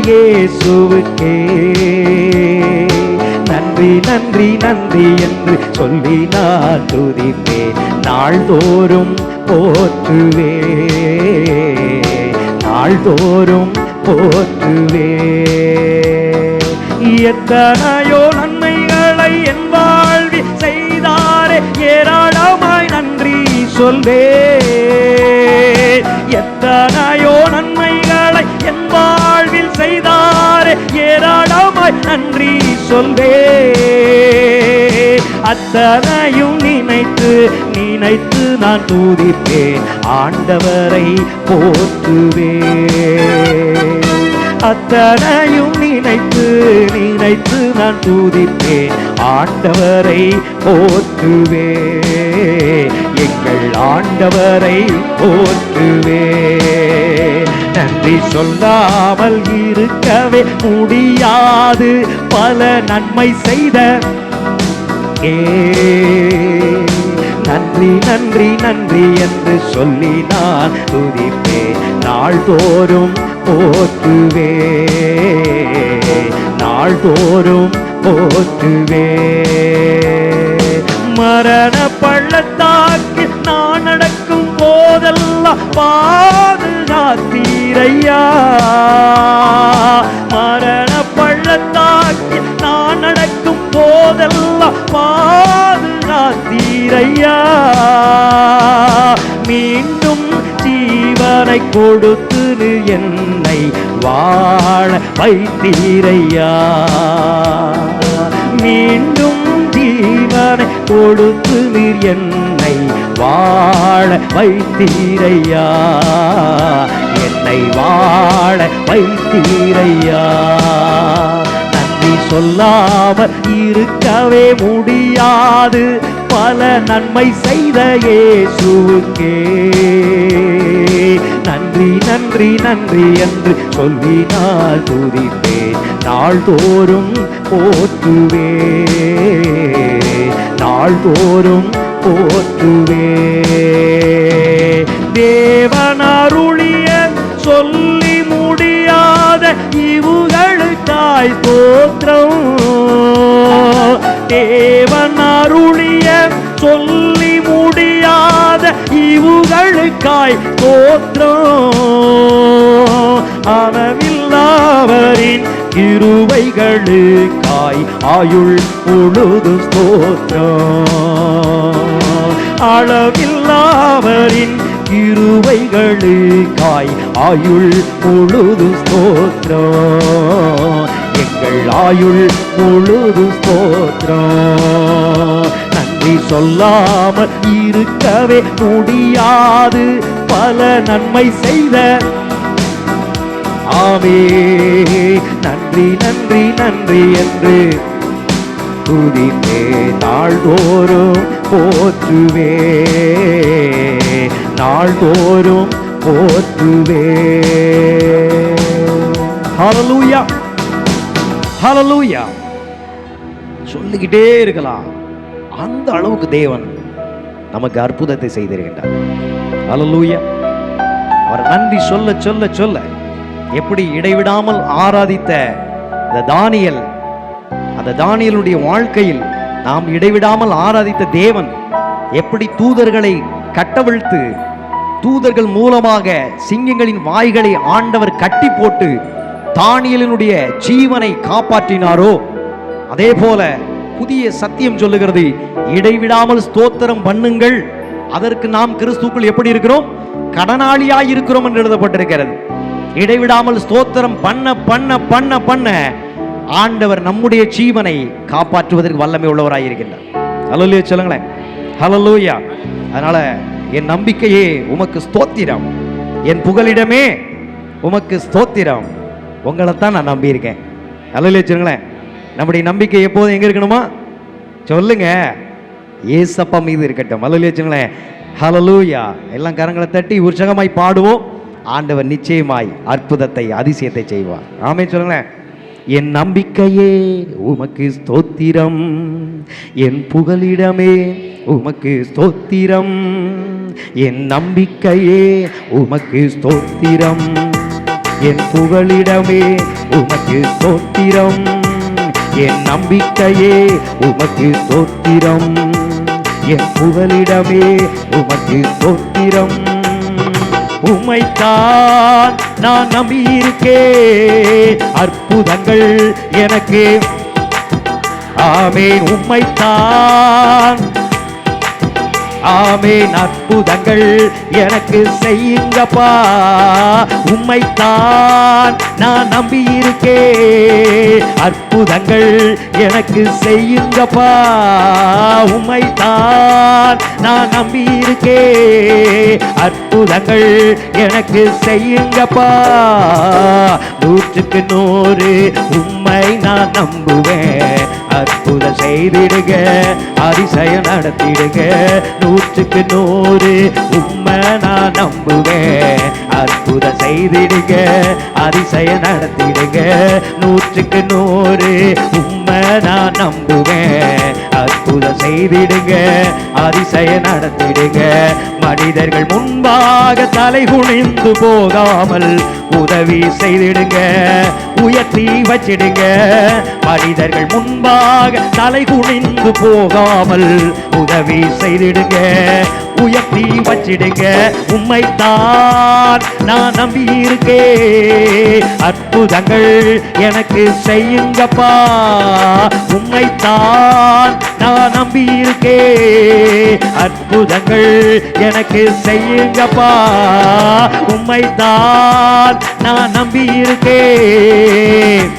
இயேசுவுக்கே. நன்றி நன்றி நன்றி என்று சொல்லி நான் துதிப்பேன். நாள்தோறும் போற்றுவே நாள்தோறும் போற்றுவே எத்தனையோ நன்மைகளை என் வாழ்வில் செய்தாரே. ஏராளமாய் நன்றி சொல்வே எத்தனையோ செய்தாரே ஏராளமாய் நன்றி சொல்வே. அத்தனையும் நினைத்து நினைத்து நான் துதிப்பேன். ஆண்டவரை போற்றுவே அத்தனையும் நினைத்து நினைத்து நான் துதிப்பேன். ஆண்டவரை போற்றுவே எங்கள் ஆண்டவரை போற்றுவே நன்றி சொல்லாமல் இருக்கவே முடியாது. பல நன்மை செய்த ஏ. நன்றி நன்றி நன்றி என்று சொல்லி நான் துதிப்பேன். நாள்தோறும் போற்றுவே நாள்தோறும் போற்றுவே மரண பள்ளத்தாக்கு நான் நடக்கும் போதெல்லாம் பாதுகாத்தீரையா மரண பள்ளத்தாக்கி நான் நடக்கும் போதெல்லாம் பாதுகாத்தீரையா மீண்டும் ஜீவனை கொடுத்து என்னை வாழ வைத்தீரையா? மீண்டும் ஜீவனை கொடுத்து நீர் என்னை வாழ வைத்தீரையா? என்னை வாழ வைத்தீரையா? நன்றி சொல்லாமல் இருக்கவே முடியாது. பல நன்மை செய்த இயேசுவுக்கே. நன்றி நன்றி நன்றி என்று சொல்லி நான் துதிப்பேன். நாள்தோறும் போற்றுவே. நாள்தோறும் போற்றுவே. தேவனருள் சொல்லி முடியாத இவுகளுக்காய் தோற்றம் தேவன் அருளிய சொல்லி முடியாத இவுகளுக்காய் தோற்றம் அளவில்லாவரின் கிருபைகளுக்காய் ஆயுள் முழுது ஸ்தோத்திரம். அளவில்லாவரின் இருவைகளுக்காய் ஆயுள் முழுது ஸ்தோத்ரம் எங்கள் ஆயுள் முழுது ஸ்தோத்ரம் நன்றி சொல்லாமல் இருக்கவே முடியாது. பல நன்மை செய்த ஆமே. நன்றி நன்றி நன்றி என்று துதிப்பே நாள்தோறும் போற்றுவே. நாள்தோறும் போற்றுவே. ஹலலூயா ஹலலூயா சொல்லிக்கிட்டே இருக்கலாம். அந்த அளவுக்கு தேவன் நமக்கு அற்புதத்தை செய்திருக்கின்றார். ஹலலூயா அவர் நன்றி சொல்ல சொல்ல சொல்ல எப்படி இடைவிடாமல் ஆராதித்த இந்த தானியல் அந்த தானியலுடைய வாழ்க்கையில் நாம் இடைவிடாமல் ஆராதித்த தேவன் எப்படி தூதர்களை கட்டவிழ்த்து தூதர்கள் மூலமாக சிங்கங்களின் வாய்களை ஆண்டவர் கட்டி போட்டு தானியலினுடைய ஜீவனை காப்பாற்றினாரோ? அதே போல புதிய சத்தியம் சொல்லுகிறது இடைவிடாமல் ஸ்தோத்திரம் பண்ணுங்கள். அதற்கு நாம் கிறிஸ்துக்குள் எப்படி இருக்கிறோம்? கடனாளியாய் இருக்கிறோம் என்று எழுதப்பட்டிருக்கிறது. இடைவிடாமல் ஸ்தோத்திரம் பண்ண பண்ண பண்ண பண்ண ஆண்டவர் நம்முடைய ஜீவனை காப்பாற்றுவதற்கு வல்லமை உள்ளவராயிருக்கின்றார். ஹலோ ஹலோலியா சொல்லுங்களேன். ஹலலூயா அதனால என் நம்பிக்கையே உமக்கு ஸ்தோத்திரம். என் புகலிடமே உமக்கு ஸ்தோத்திரம். உங்களைத்தான் நான் நம்பியிருக்கேன். ஹலோலியா வச்சுருங்களேன் நம்முடைய நம்பிக்கை எப்போதும் எங்கே இருக்கணுமா? சொல்லுங்க. ஏசப்பா மீது இருக்கட்டும். ஹலோலியா வச்சுங்களேன் ஹலலூயா எல்லாம் கரங்களை தட்டி உற்சாகமாய் பாடுவோம். ஆண்டவர் நிச்சயமாய் அற்புதத்தை அதிசயத்தை செய்வார். ஆமே சொல்லுங்களேன். என் நம்பிக்கையே உமக்கு ஸ்தோத்திரம். என் புகலிடமே உமக்கு ஸ்தோத்திரம். என் நம்பிக்கையே உமக்கு ஸ்தோத்திரம். என் புகழிடமே உமக்கு ஸ்தோத்திரம். என் நம்பிக்கையே உமக்கு ஸ்தோத்திரம். என் புகழிடமே உமக்கு ஸ்தோத்திரம். உமைத்தான் நான் நம்பியிருக்கேன். அற்புதங்கள் எனக்கு. ஆமே உம்மைத்தான் ஆமேன் அற்புதங்கள் எனக்கு செய்யுங்கப்பா. உம்மைத்தான் நான் நம்பியிருக்கேன். அற்புதங்கள் எனக்கு செய்யுங்கப்பா. உம்மைத்தான் நான் நம்பியிருக்கேன். அற்புதங்கள் எனக்கு செய்யுங்கப்பா. நூற்றுக்கு நூறு உம்மை நான் நம்புவேன். அற்புதம் செய்திடுங்க அதிசயம் நடத்திடுங்க நூற்றுக்கு நூறு உண்மை நான் நம்புவேன். அற்புதம் செய்திடுங்க அதிசயம் நடத்திடுங்க நூற்றுக்கு நூறு உண்மை நான் நம்புவேன். அற்புதம் செய்திடுங்க அதிசய நடத்திடுங்க. மனிதர்கள் முன்பாக தலை குனிந்து போகாமல் உதவி செய்திடுங்க உயர்த்தி வச்சிடுங்க. மனிதர்கள் முன்பாக தலை குனிந்து போகாமல் உதவி செய்திடுங்க. உயர்த்தி வச்சிடுங்க. உம்மைத்தான் நான் நம்பி இருக்கேன் அற்புதங்கள் எனக்கு செய்யுங்கப்பா. உம்மைத்தான் நான் நம்பி இருக்கேன் அற்புதங்கள் எனக்கு செய்யுங்கப்பா. உம்மைத்தான் நான் நம்பி இருக்கேன்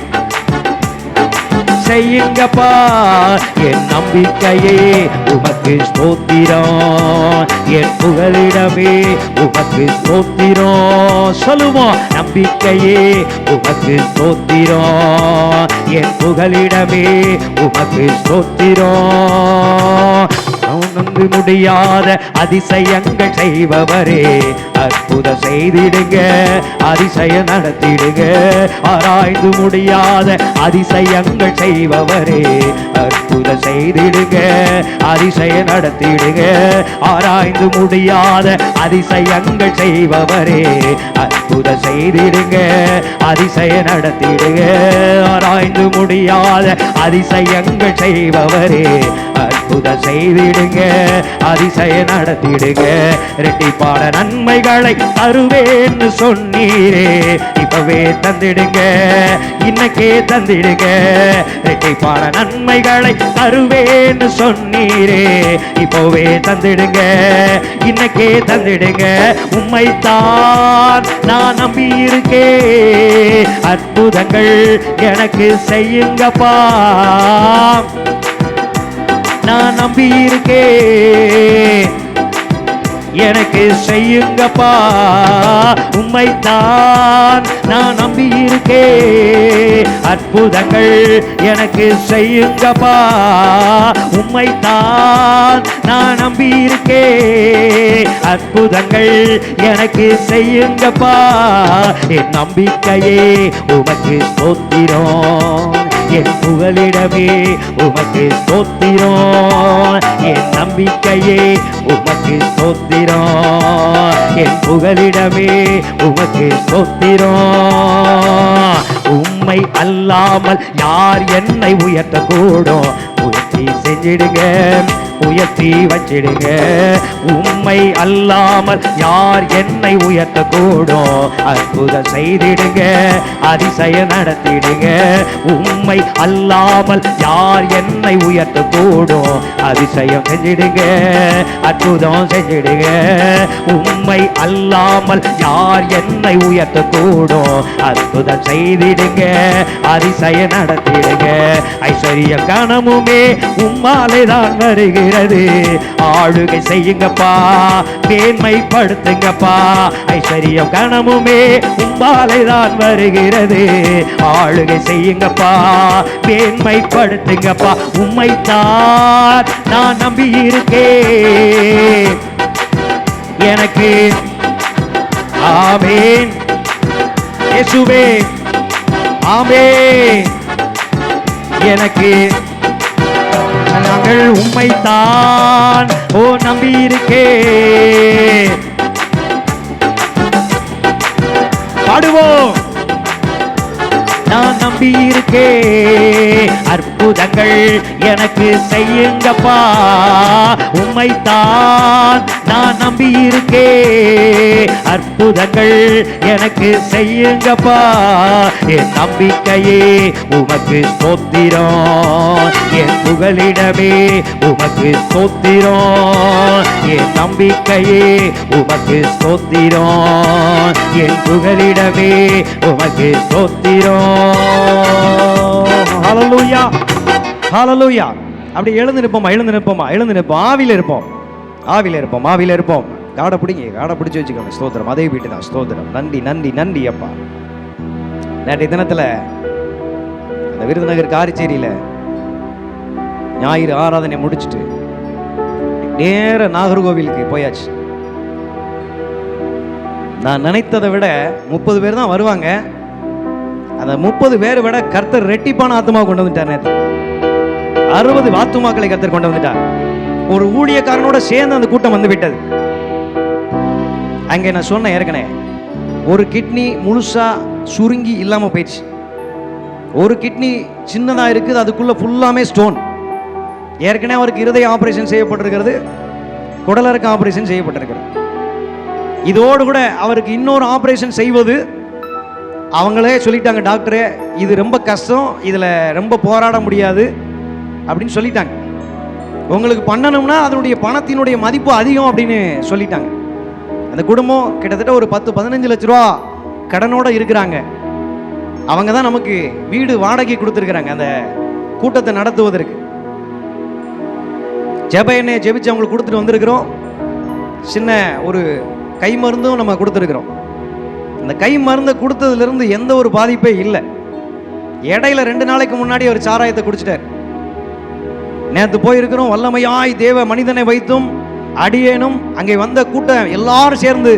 செய்யுங்கப்பா என் நம்பிக்கையே உமக்கு ஸ்தோத்திரம். என் புகலிடமே உமக்கு ஸ்தோத்திரம். சொல்லுவோம் நம்பிக்கையே உமக்கு ஸ்தோத்திரம். என் புகலிடமே உமக்கு ஸ்தோத்திரம். நொந்து முடியாத அதிசயங்கள் செய்பவரே. அற்புத செய்திடுங்க அதிசயம் நடத்திடுங்க. ஆராய்ந்து முடியாத அதிசயங்கள் செய்பவரே. அற்புத செய்திடுங்க அதிசயம் நடத்திடுங்க. ஆராய்ந்து முடியாத அதிசயங்கள் செய்பவரே. அற்புத செய்திடுங்க அதிசயம் நடத்திடுங்க. ஆராய்ந்து முடியாத அதிசயங்கள் செய்பவரே. அற்புத செய்திடுங்க அதிசய நடத்திடுங்க. ரெட்டிப்பாட நன்மைகளை தருவேன்னு சொன்னீரே இப்பவே தந்திடுங்க இன்னைக்கே தந்திடுங்க. ரெட்டிப்பாட நன்மைகளை தருவேன்னு சொன்னீரே இப்போவே தந்திடுங்க இன்னைக்கே தந்திடுங்க. உம்மைத்தான் நான் நம்பி இருக்கேன் அற்புதங்கள் எனக்கு செய்யுங்கப்பா. நான் நம்பி இருக்கேன் எனக்கு செய்யுங்கப்பா உம்மைத்தான் நான் நம்பி இருக்கேன் அற்புதங்கள் எனக்கு செய்யுங்கப்பா உம்மைத்தான் நான் நம்பி இருக்கேன் அற்புதங்கள் எனக்கு செய்யுங்கப்பா என் நம்பிக்கையே உமக்கு ஸ்தோத்திரம். என் புகலிடமே உமக்கு சோத்திரம் என் நம்பிக்கையே உமக்கு சோத்திரம் என் புகலிடமே உமக்கு சோத்திரம் உம்மை அல்லாமல் யார் என்னை உயர்த்தக்கூடும்? உயர்த்தி செஞ்சிடுங்க. உயர்த்தி வச்சிடுங்க. உண்மை அல்லாமல் யார் என்னை உயர்த்த கூடும் அற்புதம் செய்திடுங்க அதிசயம் நடத்திடுங்க. உண்மை அல்லாமல் யார் என்னை உயர்த்த கூடும் அதிசயம் செஞ்சிடுங்க அற்புதம் செஞ்சிடுங்க. உண்மை அல்லாமல் யார் என்னை உயர்த்தக்கூடும்? அற்புதம் செய்திடுங்க அதிசயம் நடத்திடுங்க. ஐஸ்வர்ய கணமுமே உம்மாலே தான் வருகிறது. ஆளுகை செய்யுங்கப்பா மேன்மைப்படுத்துங்கப்பா. ஐஸ்வர்யம் கணமுமே உம்பாலை தான் வருகிறது. ஆளுகை செய்யுங்கப்பா மேன்மைப்படுத்துங்கப்பா. உம்மைத்தான் நான் நம்பி இருக்கேன் எனக்கு ஆமேன். இயேசுவே ஆமே எனக்கு நாங்கள் உம்மைத்தான். ஓ நம்பியிருக்கே. பாடுவோம். நான் நம்பியிருக்கே. அற்ப அற்புதங்கள் எனக்கு செய்யுங்கப்பா. உம்மைத்தான் நான் நம்பி இருக்கே அற்புதங்கள் எனக்கு செய்யுங்கப்பா. என் நம்பிக்கையே உமக்கு ஸ்தோத்திரம் என் புகலிடமே உமக்கு ஸ்தோத்திரம் என் நம்பிக்கையே உமக்கு ஸ்தோத்திரம் என் புகலிடமே உமக்கு ஸ்தோத்திரம் Hallelujah. ஹாலலூயா அப்படி எழுந்து நிற்போமா எழுந்து நிற்போமா எழுந்து நிற்போம் ஆவியில் இருப்போம். ஆவியில் இருப்போம் ஆவியில் இருப்போம். காடை பிடிங்க காடை பிடிச்சி வச்சுக்கோங்க. ஸ்தோத்திரம். அதே வீட்டு தான். ஸ்தோத்திரம். நன்றி நன்றி நன்றி அப்பா. நேற்றைய தினத்தில் அந்த விருதுநகர் காரிச்சேரியில் ஞாயிறு ஆராதனை முடிச்சிட்டு நேர நாகர்கோவிலுக்கு போயாச்சு. நான் நினைத்ததை விட முப்பது பேர் தான் வருவாங்க. அந்த முப்பது பேரை விட கர்த்தர் ரெட்டிப்பான ஆத்மா கொண்டு வந்துட்டார் நேற்று அறுபது ஆத்துமாக்களை கத்தர் கொண்டு வந்துட்டார். ஒரு ஊழியக்காரனோட சேர்ந்து அந்த கூட்டம் வந்து விட்டது. அங்கே நான் சொன்னேன் ஏற்கனவே ஒரு கிட்னி முழுசா சுருங்கி இல்லாமல் போயிடுச்சு. ஒரு கிட்னி சின்னதாக இருக்குது அதுக்குள்ளே ஃபுல்லாமே ஸ்டோன் ஏற்கனவே அவருக்கு இருதய ஆப்ரேஷன் செய்யப்பட்டிருக்கிறது குடலறுக்க ஆப்ரேஷன் செய்யப்பட்டிருக்கிறது. இதோடு கூட அவருக்கு இன்னொரு ஆப்ரேஷன் செய்வது அவங்களே சொல்லிட்டாங்க டாக்டரே இது ரொம்ப கஷ்டம் இதில் ரொம்ப போராட முடியாது அப்படின்னு சொல்லிட்டாங்க. உங்களுக்கு பண்ணணும்னா அதனுடைய பணத்தினுடைய மதிப்பு அதிகம் அப்படின்னு சொல்லிட்டாங்க. அந்த குடும்பம் கிட்டத்தட்ட ஒரு பத்து பதினஞ்சு லட்ச ரூபா கடனோட இருக்கிறாங்க. அவங்க தான் நமக்கு வீடு வாடகை கொடுத்துருக்குறாங்க அந்த கூட்டத்தை நடத்துவதற்கு. ஜெப எண்ணெயை ஜெபிச்சு அவங்களுக்கு கொடுத்துட்டு வந்திருக்கிறோம். சின்ன ஒரு கை மருந்தும் நம்ம கொடுத்துருக்குறோம். அந்த கை மருந்தை கொடுத்ததுலேருந்து எந்த ஒரு பாதிப்பே இல்லை. இடையில ரெண்டு நாளைக்கு முன்னாடி ஒரு சாராயத்தை குடிச்சிட்டார். நேற்று போயிருக்கிறோம் வல்லமையாய் தேவ மனிதனை வைத்தும் அடியேனும் அங்கே வந்த கூட்டம் எல்லாரும் சேர்ந்து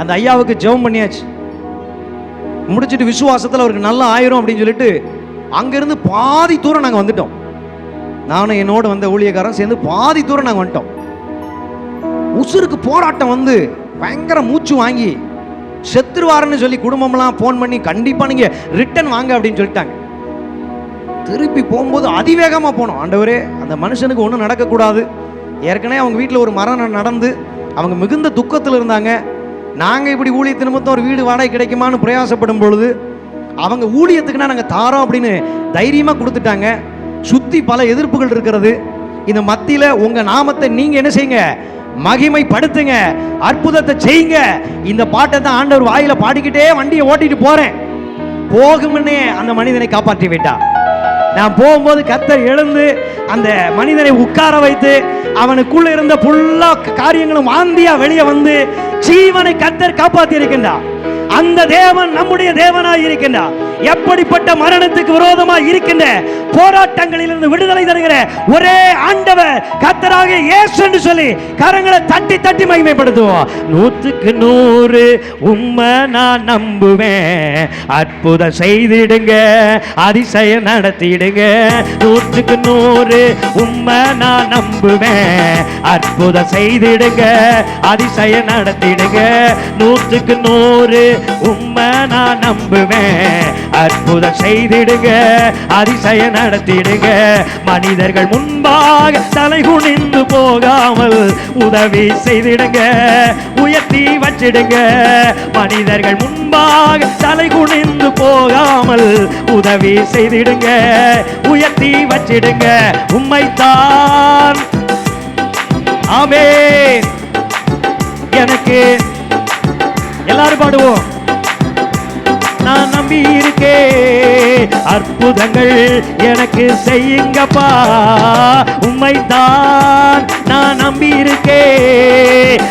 அந்த ஐயாவுக்கு ஜெபம் பண்ணியாச்சு. முடிச்சுட்டு விசுவாசத்தில் அவருக்கு நல்லா ஆயிரும் அப்படின்னு சொல்லிட்டு அங்கிருந்து பாதி தூரம் நாங்கள் வந்துட்டோம். நானும் என்னோட வந்த ஊழியக்காரன் சேர்ந்து பாதி தூரம் நாங்கள் வந்துட்டோம். உசுருக்கு போராட்டம் வந்து பயங்கர மூச்சு வாங்கி செத்துருவாருன்னு சொல்லி குடும்பம்லாம் ஃபோன் பண்ணி கண்டிப்பாக நீங்கள் ரிட்டன் வாங்க அப்படின்னு சொல்லிட்டாங்க. திருப்பி போகும்போது அதிவேகமாக போனோம். ஆண்டவரே அந்த மனுஷனுக்கு ஒன்றும் நடக்கக்கூடாது. ஏற்கனவே அவங்க வீட்டில் ஒரு மரணம் நடந்து அவங்க மிகுந்த துக்கத்தில் இருந்தாங்க. நாங்கள் இப்படி ஊழியத்து நிமித்தம் ஒரு வீடு வாடகை கிடைக்குமான்னு பிரயாசப்படும் பொழுது அவங்க ஊழியத்துக்குன்னா நாங்கள் தாரோம் அப்படின்னு தைரியமாக கொடுத்துட்டாங்க. சுற்றி பல எதிர்ப்புகள் இருக்கிறது. இந்த மத்தியில் உங்கள் நாமத்தை நீங்கள் என்ன செய்யுங்க? மகிமைப்படுத்துங்க. அற்புதத்தை செய்யுங்க. இந்த பாட்டை தான் ஆண்டவர் வாயில பாடிக்கிட்டே வண்டியை ஓட்டிட்டு போறேன். போகும்னே அந்த மனிதனை காப்பாற்றி விட்டா நான் போகும்போது கத்தர் எழுந்து அந்த மனிதனை உட்கார வைத்து அவனுக்குள்ள இருந்த புல்லா காரியங்களும் வாந்தியா வெளியே வந்து ஜீவனை கத்தர் காப்பாத்தி இருக்கின்றார் அந்த தேவன் நம்முடைய தேவனாய் இருக்கின்றார். எப்படிப்பட்ட மரணத்துக்கு விரோதமா இருக்கின்ற போராட்டங்களிலிருந்து விடுதலை தருகிற ஒரே ஆண்டவர் கத்தராக இயேசு என்று சொல்லி கரங்களை தட்டி தட்டி மகிமைப்படுத்துவோம். நூற்றுக்கு நூறு உண்மை நான் நம்புவேன். அற்புதம் செய்திடுங்க அதிசயம் நடத்திடுங்க. நூற்றுக்கு நூறு உண்மை நான் நம்புவேன். அற்புதம் செய்திடுங்க அதிசயம் நடத்திடுங்க. நூற்றுக்கு நூறு உண்மை நான் நம்புவேன். அற்புதம் செய்திடுங்க அதிசய நடத்திடுங்க மனிதர்கள் முன்பாக தலை குனிந்து போகாமல் உதவி செய்திடுங்க உயர்த்தி வச்சிடுங்க. மனிதர்கள் முன்பாக தலை குனிந்து போகாமல் உதவி செய்திடுங்க உயர்த்தி வச்சிடுங்க. உம்மைத்தான். ஆமே எனக்கு எல்லாரும் பாடுவோம். நான் அற்புதங்கள் எனக்கு செய்யுங்கப்பா. உம்மைத்தான் நான் நம்பி இருக்கே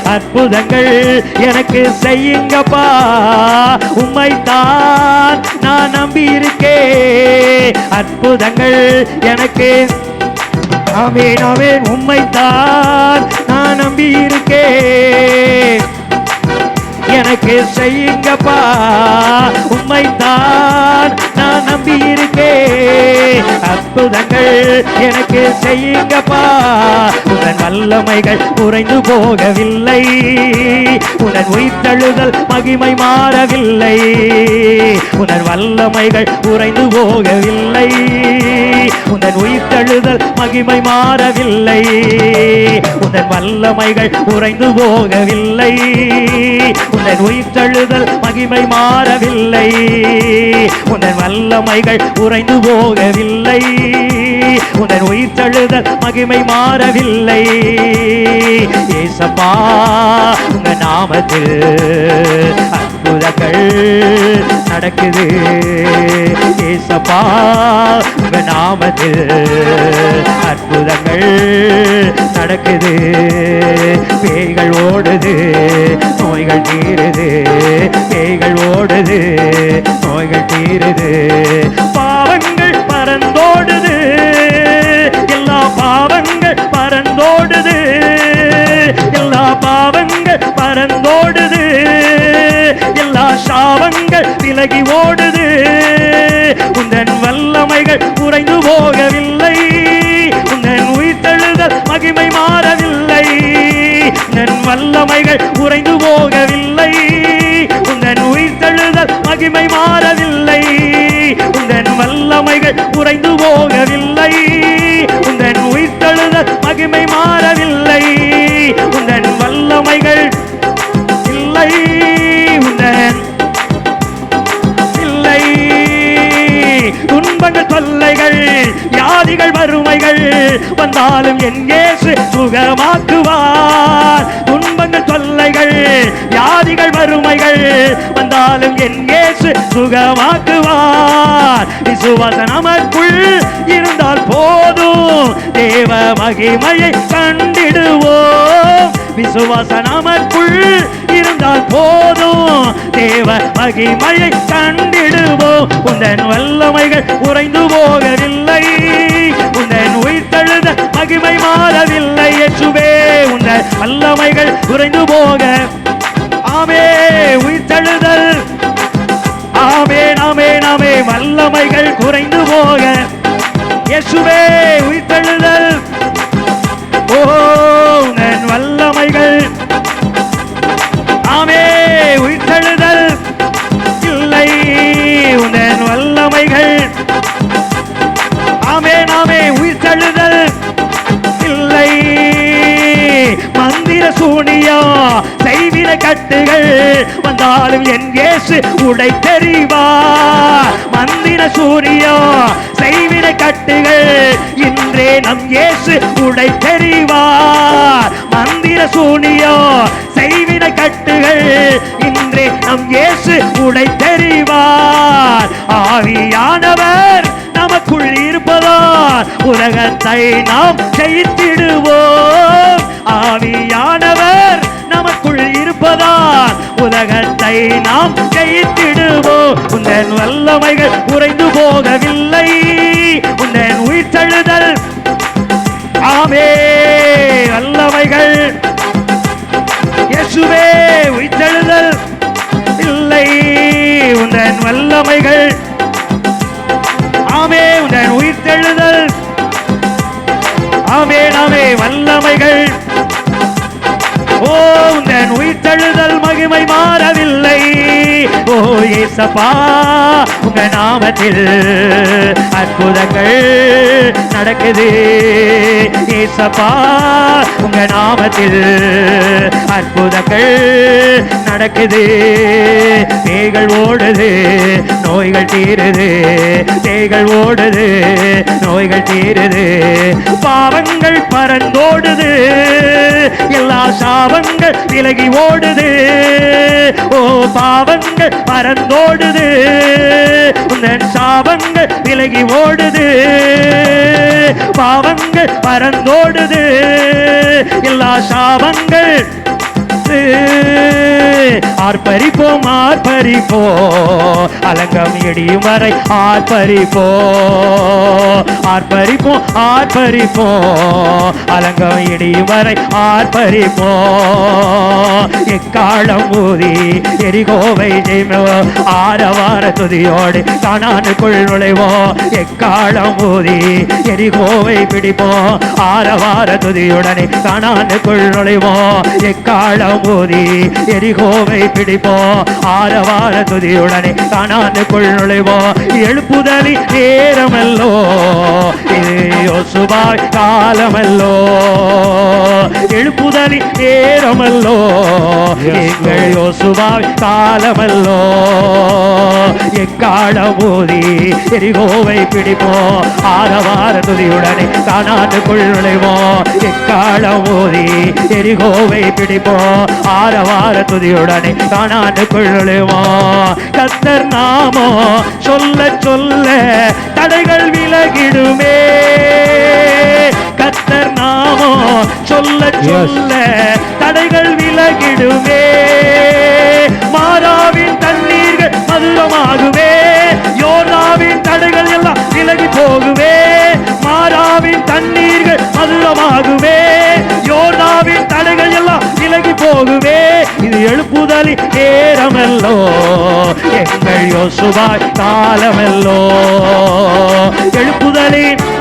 அற்புதங்கள் எனக்கு செய்யுங்கப்பா. உம்மைத்தான் நான் நம்பி இருக்கே அற்புதங்கள் எனக்கு ஆமேன் ஆமேன். உம்மைத்தான் நான் நம்பி எனக்கு எனக்கு செய்யுங்கப்பா உம்மைத்தான் நான் நம்பி இருக்கேன் அற்புதங்கள் எனக்கு செய்யுங்கப்பா. உடன் வல்லமைகள் குறைந்து போகவில்லை. உடன் உயிர்த்தழுதல் மகிமை மாறவில்லை. உடன் வல்லமைகள் குறைந்து போகவில்லை. உடன் உயிர்த்தழுதல் மகிமை மாறவில்லை. உடன் வல்லமைகள் குறைந்து போகவில்லை. உடன் உயிர்த்தழுதல் மகிமை மாறவில்லை. உடன் வல்லமைகள் உறைந்து போகவில்லை. உடன் உயிர்த்தழுதல் மகிமை மாறவில்லை. ஏசப்பா உங்க நாமத்தில் அற்புதங்கள் நடக்குது. ஏசப்பா உங்க நாமத்தில் அற்புதங்கள் நடக்குது. பேய்கள் ஓடுது நோய்கள் தீருது. பேய்கள் ஓடுது நோய்கள் தீருது. பாவங்கள் பறந்தோடுது. எல்லா பாவங்கள் பறந்தோடுது. எல்லா பாவங்கள் பறந்தோடுது. எல்லா சாபங்கள் விலகி ஓடுது. உந்தன் வல்லமைகள் குறைந்து போகவில்லை. உந்தன் உயிர்த்தெழுதல் மகிமை மாறவில்லை. உந்தன் வல்லமைகள் குறைந்து போகவில்லை. உந்தன் உயிர்த்தெழுதல் மகிமை மாறவில்லை. உந்தன் வல்லமைகள் குறைந்து போகவில்லை. உந்தன் உயிர்த்தழுத மகிமை மாறவில்லை. உந்தன் வல்லமைகள் இல்லை. உந்தன் இல்லை. துன்பங்கள் தொல்லைகள் வியாதிகள் வறுமைகள் வந்தாலும் என் இயேசு சுகமாக்குவார். வறுமைகள் வியாதிகள் வறுமைகள் வந்தாலும் என் இயேசு சுகமாக்குவார். விசுவாச நமக்குள் இருந்தால் போதும். தேவ மகிமையை கண்டிடுவோம். விசுவாச நமக்குள் இருந்தால் போதும். தேவ மகிமையை கண்டிடுவோம். உந்தன் வல்லமைகள் உறைந்து போகவில்லை. உந்தன் உயிர்த்தெழுத மகிமை மாறவில்லை. இயேசுவே வல்லமைகள் குறைந்து போக. ஆமே உயிர்த்தழுதல் ஆமே நாமே நாமே வல்லமைகள் குறைந்து போக. இயேசுவே உயிர்த்தழுதல் ஓ வல்ல கட்டுகள் வந்தாலும் என் இயேசு உடை தெரிவா மந்திர சூரியா செய்வின கட்டுகள் இன்றே நம் இயேசு உடை தெரிவா மந்திர சூனியோ செய்வின கட்டுகள் இன்றே நம் இயேசு உடை தெரிவார். ஆவியானவர் நமக்குள் இருப்பதால் உலகத்தை நாம் ஜெயித்திடுவோம். ஆவியானவர் நமக்குள் இருப்பதால் உலகத்தை நாம் ஜெயித்திடுவோம். உந்தன் வல்லமைகள் குறைந்து போகவில்லை. உந்தன் உயிர் தழுதல் ஆமே வல்லமைகள். இயேசுவே உயிர் தழுதல் இல்லை உந்தன் வல்லமைகள். ஆமே உடன் உயிர்த்தெழுதல். ஆமே நாமே வல்ல ஓ உடன் உயிர் மகிமை மாறவில்லை ஏசப்பா உங்க நாமத்தில் அற்புதங்கள் நடக்குது. ஏசப்பா உங்க நாமத்தில் அற்புதங்கள் நடக்குது. பேய்கள் ஓடுது நோய்கள் தீருது. பேய்கள் ஓடுது நோய்கள் தீருது. பாவங்கள் பறந்தோடுது எல்லா சாபங்கள் விலகி ஓடுது. ஓ பாவங்கள் பறந்தோடுது உந்தன் சாபங்கள் விலகி ஓடுது. பாவங்கள் பறந்தோடுது எல்லா சாபங்கள் என்று ஆர்ப்பரிப்போம் ஆர்ப்பரிப்போம் அலங்கம் இடியும் வரை ஆர்ப்பரிப்போம் ஆர்ப்பரிப்போம் ஆர்ப்பரிப்போம் அலங்கம் இடியும் வரை ஆர்ப்பரிப்போம் எக்காலம் ஊதி எரிகோவை ஜெய்மோ ஆரவார துதியோடு காணானுக்குள் நுழைவோம் எக்காலம் ஊதி எரிகோவை பிடிப்போம் ஆரவார துதியுடனே காணானுக்குள் நுழைவோம் எக்காலம் ஊதி எரிகோவை பிடிப்போம் ஆரவார துதியுடனே காணானுக்குள் நுழைவோம் எழுப்புதலி நேரமல்லோ. இது யோசுபாய் காலமல்லோ. எழுப்புதலி நேரமல்லோ. எங்கள் யோசுபாய் காலமல்லோ. எக்காலம் ஊதி எரிகோவை பிடிப்போம் ஆரவார துதியுடனே காணாண்டுக்குள் நுழைவோம் எக்காலம் ஊதி எரிகோவை பிடிப்போம் ஆரவார துதியுடனே காணாண்டுக்குள் நுழைவோம் கத்தர் நாமோ சொல்ல சொல்ல தடைகள் விலகிடுமே. கத்தர் நாமோ சொல்ல சொல்ல தடைகள் விலகிடுமே. மாறாவின் தண்ணீர்கள் மதுரமாகுமே. யோர்தாவின் தடைகள் எல்லாம் விலகி போகுமே. மாறாவின் தண்ணீர்கள் மதுரமாகுமே. யோர்தாவின் தடைகள் எல்லாம் விலகி போகுமே. இது எழுப்புதலி நேரமல்லோ. எங்கள் யோசுவாய் காலமல்லோ. எழுப்புதலின்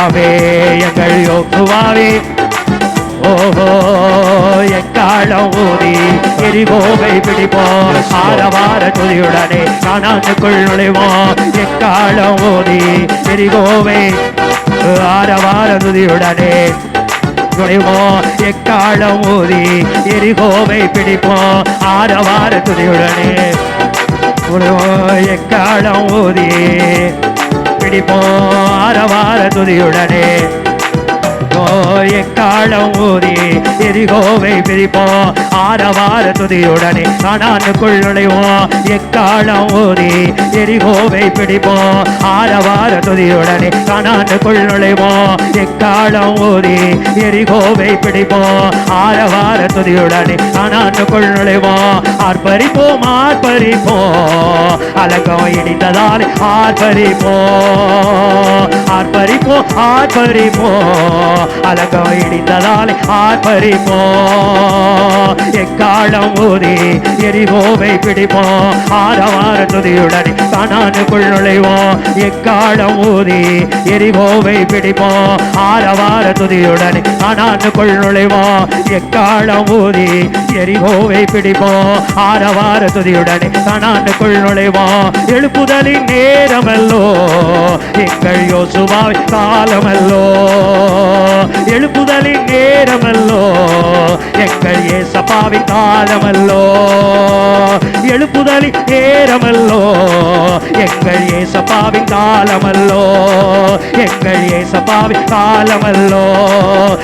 ஆவே எங்கள் யோகுவாவே ஓஹோ எக்காலம் ஊதி எரிகோவை பிடிப்போம். ஆரவார துதியுடனே காணாண்டுக்குள் நுழைவோம். எக்காலம் ஊதி எரிகோவை ஆரவார துதியுடனே நுழைவோம். எக்காலம் ஊதி எரிகோவை பிடிப்போம். ஆரவார துதியுடனே எக்காலம் ஊதி பிடிப்போம். ஆரவார துதியுடனே. எக்காலம் ஊதி எரிகோவை பிரிப்போம் ஆரவார துதியுடனே காணானுக்குள் நுழைவோம் எக்காலம் ஊதி எரிகோவை பிடிப்போம் ஆரவார துதியுடனே காணானுக்குள் நுழைவோம் எக்காலம் ஊதி எரிகோவை பிடிப்போம் ஆரவார துதியுடனே காணானுக்குள் நுழைவோம் ஆர்ப்பரிப்போம் ஆர்ப்பரிப்போம் அலகம் இடித்ததால் ஆர்ப்பரிப்போம் ஆர்ப்பரிப்போம் ஆர்ப்பரிப்போம் அலகம் இடித்ததாலே ஆர்ப்பரிப்போம் எக்காலம் ஊதி எரிபோவை பிடிப்போம் ஆரவார துதியுடனே காணானுக்குள் நுழைவோம் எக்காலம் ஊதி எரிபோவை பிடிப்போம் ஆரவார துதியுடனே காணானுக்குள் நுழைவோம் எக்காலம் ஊதி எரிபோவை பிடிப்போம் ஆரவார துதியுடனே காணானுக்குள் நுழைவோம் எழுப்புதலின் நேரமல்லோ. எங்கள் யோசுவாய் காலமல்லோ. எழுப்புதலின் நேரமல்லோ. எங்கள் ஏசப்பாவின் காலமல்லோ. எழுப்புதலின் நேரமல்லோ. எங்கள் ஏசப்பாவின் காலமல்லோ. எங்கள் ஏசப்பாவின் காலமல்லோ.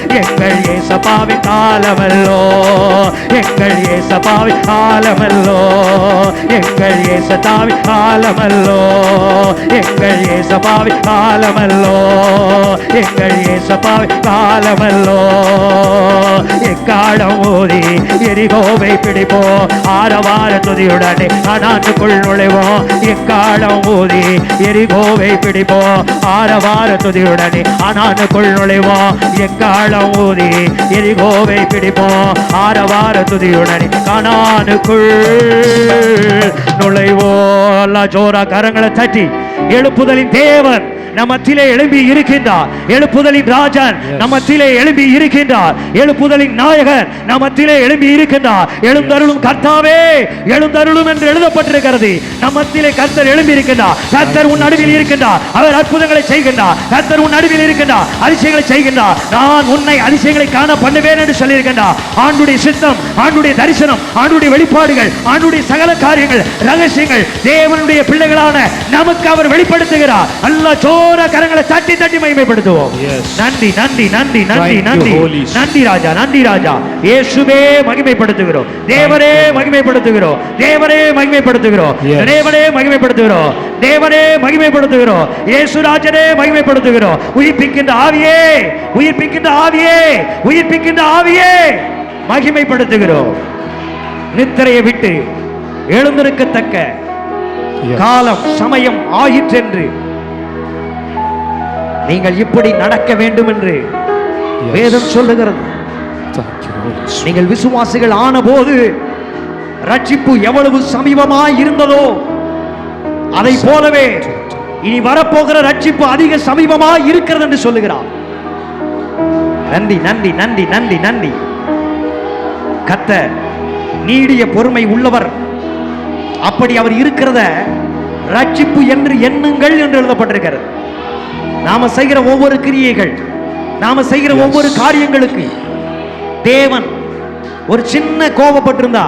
எங்கள் ஏசப்பாவின் காலமல்லோ. எங்கள் ஏசப்பாவின் காலமல்லோ. எங்கள் ஏசத்தாவின் காலமல்லோ. எங்கள் ஏசப்பாவின் காலமல்லோ. எங்கள் ஏசப்பாவின் காலமல்லோ. எக்காலம் ஊதி எரிகோவை பிடிப்போம் ஆரவார துதியுடனே அனாட்டுக்குள் நுழைவோம் எக்காலம் ஊதி எரிகோவை பிடிப்போம் ஆரவார துதியுடனே அனாட்டுக்குள் நுழைவோம் எக்காலம் ஊதி எரிகோவை பிடிப்போம் ஆரவார துதியுடனே காணானுக்குள் நுழைவோம் ஜோரா கரங்களை தட்டி எழுப்புதலின் தேவன் நம்மத்திலே எழும்பி இருக்கின்றார். எழுப்புதலின் ராஜன் நம்மத்திலே எழும்பி இருக்கின்றார். எழுப்புதலின் நாயகன் நம்மத்திலே எழும்பி இருக்கின்றார். எழுந்தருளும் கர்த்தாவே எழுந்தருளும் என்று எழுதப்பட்டிருக்கிறது. நம்மத்திலே கர்த்தர் எழும்பி இருக்கின்றார். கர்த்தர் உன் நடுவில் இருக்கின்றார். அவர் அற்புதங்களை செய்கின்றார். கர்த்தர் உன் நடுவில் இருக்கின்றார். அதிசயங்களை செய்கின்றார். நான் உன்னை அதிசயங்களை காண பண்ணுவேன் என்று சொல்லியிருக்கின்றார். ஆண்டுடைய சித்தம் ஆண்டுடைய தரிசனம் ஆண்டுடைய வெளிப்பாடுகள் ஆண்டுடைய சகல காரியங்கள் ரகசியங்கள் தேவனுடைய பிள்ளைகளான நமக்கு அவர் வெளிப்படுத்துகிறார். அல்ல சோர கரங்களை தட்டி தட்டி மகிமைப்படுத்துவோம். Yes. நன்றி. நன்றி நன்றி நன்றி. நன்றி. நன்றி ராஜா நன்றி ராஜா. இயேசுவே மகிமைப்படுத்துகிறோம். தேவரே மகிமைப்படுத்துகிறோம். தேவரே மகிமைப்படுத்துகிறோம். தேவனே மகிமைப்படுத்துகிறோம். தேவனே மகிமைப்படுத்துகிறோம். இயேசுராஜனே மகிமைப்படுத்துகிறோம். உயிர்ப்பிக்கின்ற ஆவியே உயிர்ப்பிக்கின்ற ஆவியே உயிர்ப்பிக்கின்ற ஆவியே மகிமைப்படுத்துகிறோம். நித்திரையை விட்டு எழுந்திருக்கத்தக்க. காலம் சமயம் ஆயிற்றென்று நீங்கள் இப்படி நடக்க வேண்டும் என்று. வேதம் சொல்லுகிறது. நீங்கள் விசுவாசிகள் ஆனபோது ரட்சிப்பு எவ்வளவு சமீபமாய் இருந்ததோ அதை போலவே இனி வரப்போகிற ரட்சிப்பு அதிக சமீபமாய் இருக்கிறது என்று சொல்லுகிறார். நன்றி நன்றி நன்றி நன்றி நன்றி. கத்த நீடிய பொறுமை உள்ளவர். அப்படி அவர் இருக்கிறத ரட்சிப்பு என்று எண்ணுங்கள் என்று எழுதப்பட்டிருக்கிறது. நாம செய்கிற ஒவ்வொரு கிரியைகள் நாம செய்கிற. ஒவ்வொரு காரியங்களுக்கு தேவன் ஒரு சின்ன கோபப்பட்டிருந்தா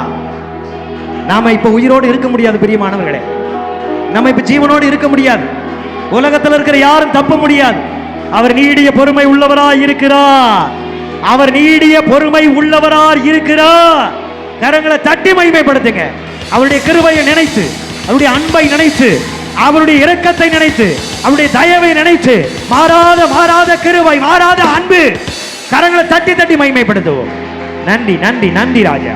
நாம இப்ப உயிரோடு இருக்க முடியாது பிரியமானவர்களே நம்ம இப்ப ஜீவனோடு இருக்க முடியாது. உலகத்தில் இருக்கிற யாரும் தப்ப முடியாது. அவர் நீடிய பொறுமை உள்ளவராய் இருக்கிறார். அவர் நீடிய பொறுமை உள்ளவராய் இருக்கிறார். கரங்களை தட்டி மகிமைப்படுத்துங்க. அவருடைய கிருபையை நினைத்து அவருடைய அன்பை நினைத்து அவருடைய இரக்கத்தை நினைத்து அவருடைய தயவை நினைத்து மாறாத மாறாத கிருவை மாறாத அன்பு கரங்களை தட்டி தட்டி மகிமைப்படுத்துவோம். நன்றி நன்றி நன்றி ராஜா.